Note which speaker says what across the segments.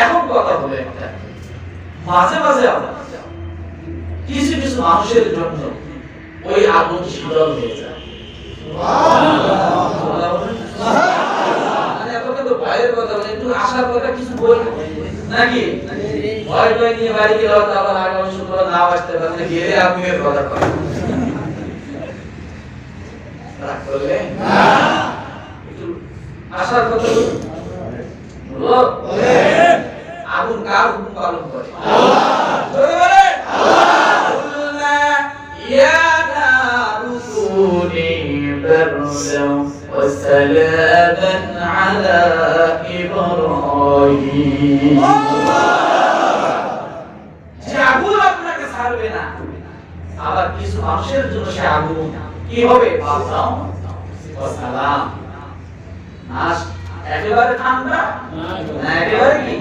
Speaker 1: এখন কথা হলো একটা। মাঝে মাঝে কিছু কিছু মানুষের জন্য ওই আগুন শীতল হয়ে যায়। কথা মানে কথা কিছু বল নাকি? ভয় ভয় নিয়ে বাড়ি গেলে হয়তো আবার আগামী শুক্রবার নাও আসতে পারে না গেলে আগুনের কথা রাগ করলে? একটু আশার কথা বলো। আগুন কার হুকুম পালন করে জোরে বলে। قلنا يا نار كوني بردا وسلاما على إبراهيم যে আগুন আপনাকে ছাড়বে না আবার কিছু মানুষের জন্য সে আগুন কি হবে বাদাম ও সালাম নাশ একেবারে ঠান্ডা? না একেবারে কি?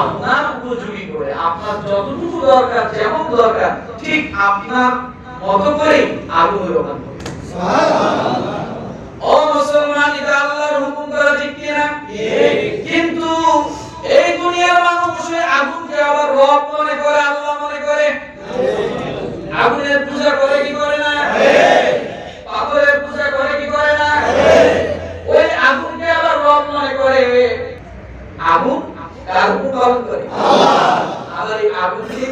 Speaker 1: আপনার উপযোগী করে আপনার যতটুকু দরকার যেমন দরকার ঠিক আপনার মতো করে আগুন রোপণ করবে ও মুসলমান এটা আল্লাহর হুকুম করা ঠিক কিনা কিন্তু এই দুনিয়ার মানুষ আগুনকে আবার রব মনে করে আল্লাহ মনে করে। আগুনের পূজা করে কি করে না পাথরের পূজা করে কি করে না ওই আগুনকে আবার রব মনে করে আগুন কার হুকুম পালন করে আবার এই আগুন দিয়ে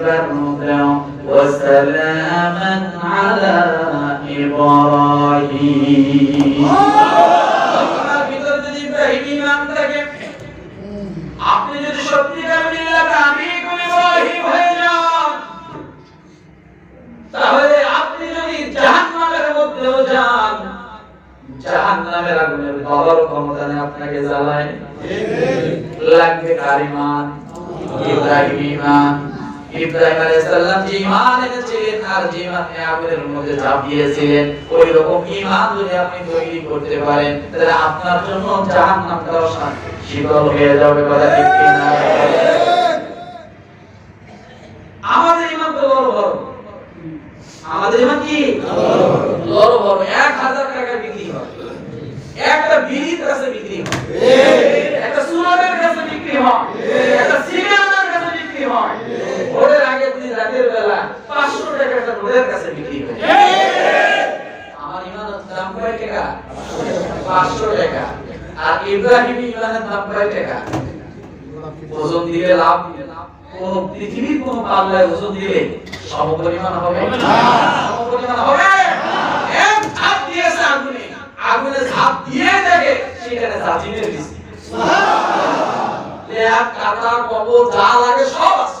Speaker 1: بردا وسلاما على إبراهيم আপনার ভিতরে যদি ইব্রাহিম ইমান থাকে আপনি যদি সত্যিকার মিল্লাতে আমি কোন ইব্রাহিম হয়ে যান তাহলে আপনি যদি জাহান্নামের মধ্যেও যান জাহান্নামের আগুনের বাবার ক্ষমতা নেই আপনাকে জ্বালায় লাগবে কার ইমান ইব্রাহিম ইমান ইব্রাহিম আলাইহিস সালাম যে ঈমান এনেছিলেন আর যে ঈমান আগুনের মধ্যে ঝাঁপিয়েছিলেন ওই রকম ঈমান যদি আপনি তৈরি করতে পারেন তাহলে আপনার জন্য জাহান্নামটাও শীতল হয়ে যাবে কথা ঠিক কি না? আমাদের ঈমান তো বড় বড়। আমাদের ঈমান কি? বড় বড়। এক হাজার টাকা বিক্রি হয়। একটা বিড়ির কাছে বিক্রি হয়। একটা সুরাটের কাছে বিক্রি হয় একটা সিগারেটের কাছে বিক্রি হয় ভোরের আগে দিন রাতের বেলা পাঁচশো ভোরের কাছে বিক্রি হয় আমার ইমানের দাম কয় টাকা পাঁচশো টাকা আর ইব্রাহিম ইমানের দাম কয় টাকা। ওজন দিলে লাভ কোন পৃথিবীর কোন পাল্লায় ওজন দিলে সমপরিমাণ হবে। সমপরিমাণ হবে। এক ঝাঁপ দিয়েছে আগুনে আগুনে ঝাঁপ দিয়ে দেখে সেখানে জাজিমের বৃষ্টি লেয়ার কাটা কবর যা লাগে সব আছে।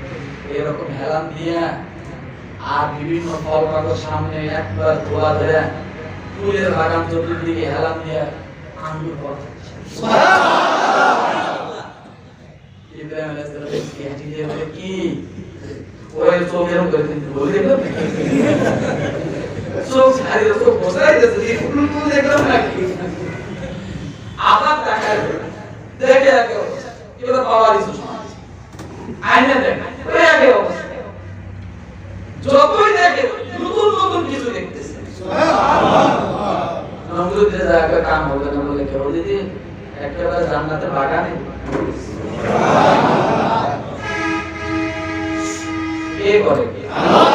Speaker 1: এরকম হেলান দিয়া আর বিভিন্ন ফল পাকড় সামনে একবার ধোয়া ধরে ফুলের বাগান চতুর্দিকে হেলান দিয়া আঙ্গুর ফল ইব্রাহিম আলাইহিস কি হাঁটি দিয়ে বলে, কি? ওই চোখ এরকম করে কিন্তু বলে দেখলাম চোখ ছাড়িয়ে চোখ বসাই দিয়েছে এই ফুল ফুল দেখলাম নাকি? আবার দেখায় দেখে দেখে এবার পাওয়ার ইস্যু আয়না দেন ওই আগে অবস্থা। যতই দেখে নতুন নতুন কিছু দেখতেছে। নমরুদে জায়গা কাম হবে না বলে কেউ যদি একেবারে জান্নাতে বাগানে এ করে আল্লাহ।